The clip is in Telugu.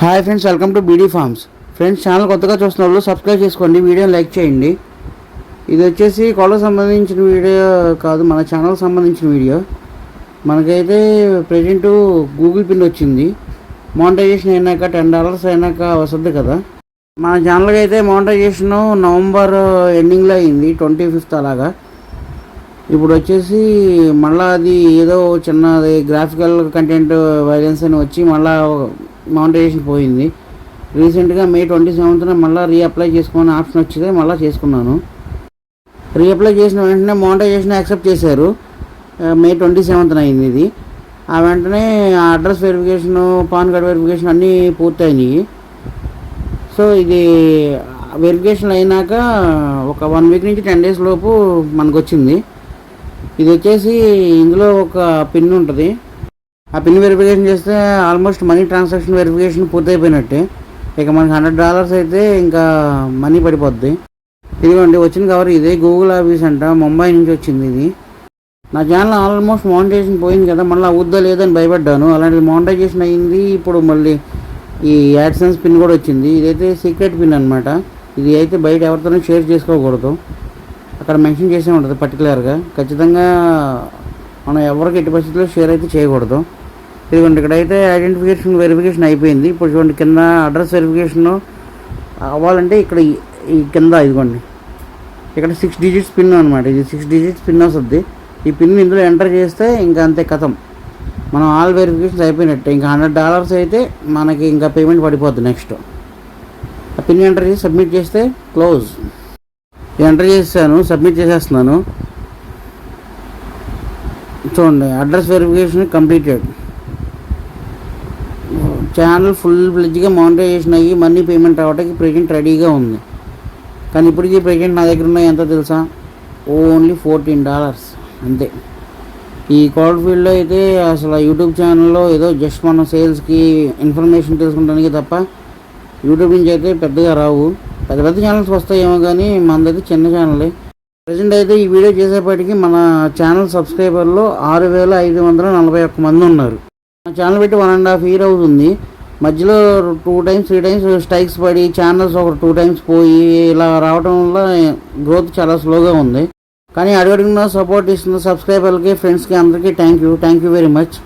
Hi friends welcome to BD farms. Friends channel కొత్తగా చూస్తున్న వాళ్ళు సబ్స్క్రైబ్ చేసుకోండి వీడియోని లైక్ చేయండి. ఇది వచ్చేసి కోళ్ళకు సంబంధించిన వీడియో కాదు మన ఛానల్ సంబంధించిన వీడియో. మనకైతే ప్రజెంట్ గూగుల్ పిన్ వచ్చింది. మోనిటైజేషన్ అయినాక టెన్ డాలర్స్ అయినాక వస్తుంది కదా. మన ఛానల్కి అయితే మానిటైజేషన్ నవంబర్ ఎండింగ్లో అయింది ట్వంటీ ఫిఫ్త్ అలాగా. ఇప్పుడు వచ్చేసి మళ్ళీ అది ఏదో చిన్నది గ్రాఫికల్ కంటెంట్ వైలెన్స్ అని వచ్చి మళ్ళీ మౌంటైజేషన్ పోయింది. రీసెంట్గా మే ట్వంటీ సెవెంత్న మళ్ళీ రీఅప్లై చేసుకునే ఆప్షన్ వచ్చింది. మళ్ళీ చేసుకున్నాను. రీఅప్లై చేసిన వెంటనే మౌంటైజేషన్ యాక్సెప్ట్ చేశారు. మే ట్వంటీ సెవెంత్న అయింది ఇది. ఆ వెంటనే address verification PAN card verification అన్నీ పూర్తయినాయి. సో ఇది వెరిఫికేషన్ అయినాక ఒక వన్ వీక్ నుంచి టెన్ డేస్ లోపు మనకు వచ్చింది ఇది వచ్చేసి ఇందులో ఒక పిన్ ఉంటుంది. ఆ పిన్ వెరిఫికేషన్ చేస్తే ఆల్మోస్ట్ మనీ ట్రాన్సాక్షన్ వెరిఫికేషన్ పూర్తయిపోయినట్టే. ఇక మనకి హండ్రెడ్ డాలర్స్ అయితే ఇంకా మనీ పడిపోద్ది. ఇదిగోండి వచ్చిన కవర్ ఇదే గూగుల్ ఆఫీస్ అంట ముంబై నుంచి వచ్చింది ఇది. నా ఛానల్ ఆల్మోస్ట్ మానిటైజేషన్ పోయింది కదా మళ్ళీ అవుద్దా లేదని భయపడ్డాను. అలాంటిది మానిటైజేషన్ అయింది ఇప్పుడు మళ్ళీ ఈ యాడ్సెన్స్ పిన్ కూడా వచ్చింది. ఇదైతే సీక్రెట్ పిన్ అనమాట ఇది అయితే బయట ఎవరితోనూ షేర్ చేసుకోకూడదు. అక్కడ మెన్షన్ చేసే ఉంటుంది పర్టికులర్గా ఖచ్చితంగా మనం ఎవరికి ఎట్టి పరిస్థితుల్లో షేర్ అయితే చేయకూడదు. ఇదిగోండి ఇక్కడైతే ఐడెంటిఫికేషన్ వెరిఫికేషన్ అయిపోయింది. ఇప్పుడు చూడండి కింద అడ్రస్ వెరిఫికేషన్ అవ్వాలంటే ఇక్కడ ఈ- కింద ఇదిగోండి. ఇక్కడ సిక్స్ డిజిట్స్ పిన్ అనమాట ఇది సిక్స్ డిజిట్స్ పిన్ వస్తుంది. ఈ పిన్ ఇందులో ఎంటర్ చేస్తే ఇంకా అంతే కథం. మనం ఆల్ వెరిఫికేషన్స్ అయిపోయినట్టే. ఇంకా హండ్రెడ్ డాలర్స్ అయితే మనకి ఇంకా పేమెంట్ పడిపోద్ది నెక్స్ట్ ఆ పిన్ ఎంటర్ చేసి సబ్మిట్ చేస్తే క్లోజ్ ఎంటర్ చేశాను సబ్మిట్ చేసేస్తున్నాను. చూడండి address verification completed channel full ఫ్లెడ్జ్గా monetization అయ్యి మనీ పేమెంట్ అవ్వడానికి ప్రజెంట్ రెడీగా ఉంది. కానీ ఇప్పటికీ ప్రజెంట్ నా దగ్గర ఉన్నాయి ఎంతో తెలుసా? ఓన్లీ ఫోర్టీన్ డాలర్స్ అంతే. ఈ కోల్డ్ ఫీల్డ్లో అయితే అసలు యూట్యూబ్ ఛానల్లో ఏదో జస్ట్ మనం సేల్స్కి ఇన్ఫర్మేషన్ తెలుసుకోవడానికి తప్ప యూట్యూబ్ నుంచి అయితే పెద్దగా రావు. పెద్ద పెద్ద ఛానల్స్ వస్తాయేమో కానీ మనదైతే చిన్న ఛానలే ప్రజెంట్ అయితే ఈ వీడియో చేసేపటికి మన ఛానల్ సబ్స్క్రైబర్లో ఆరు వేల ఐదు వందల నలభై ఒక్క మంది ఉన్నారు. నా ఛానల్ పెట్టి వన్ అండ్ హాఫ్ ఇయర్ అవుతుంది. మధ్యలో two times three times strikes పడి ఛానల్స్ ఒక టూ టైమ్స్ పోయి ఇలా రావడం వల్ల గ్రోత్ చాలా స్లోగా ఉంది. కానీ అడుగడుగున సపోర్ట్ ఇస్తున్న సబ్స్క్రైబర్లకి ఫ్రెండ్స్కి అందరికీ thank you thank you very much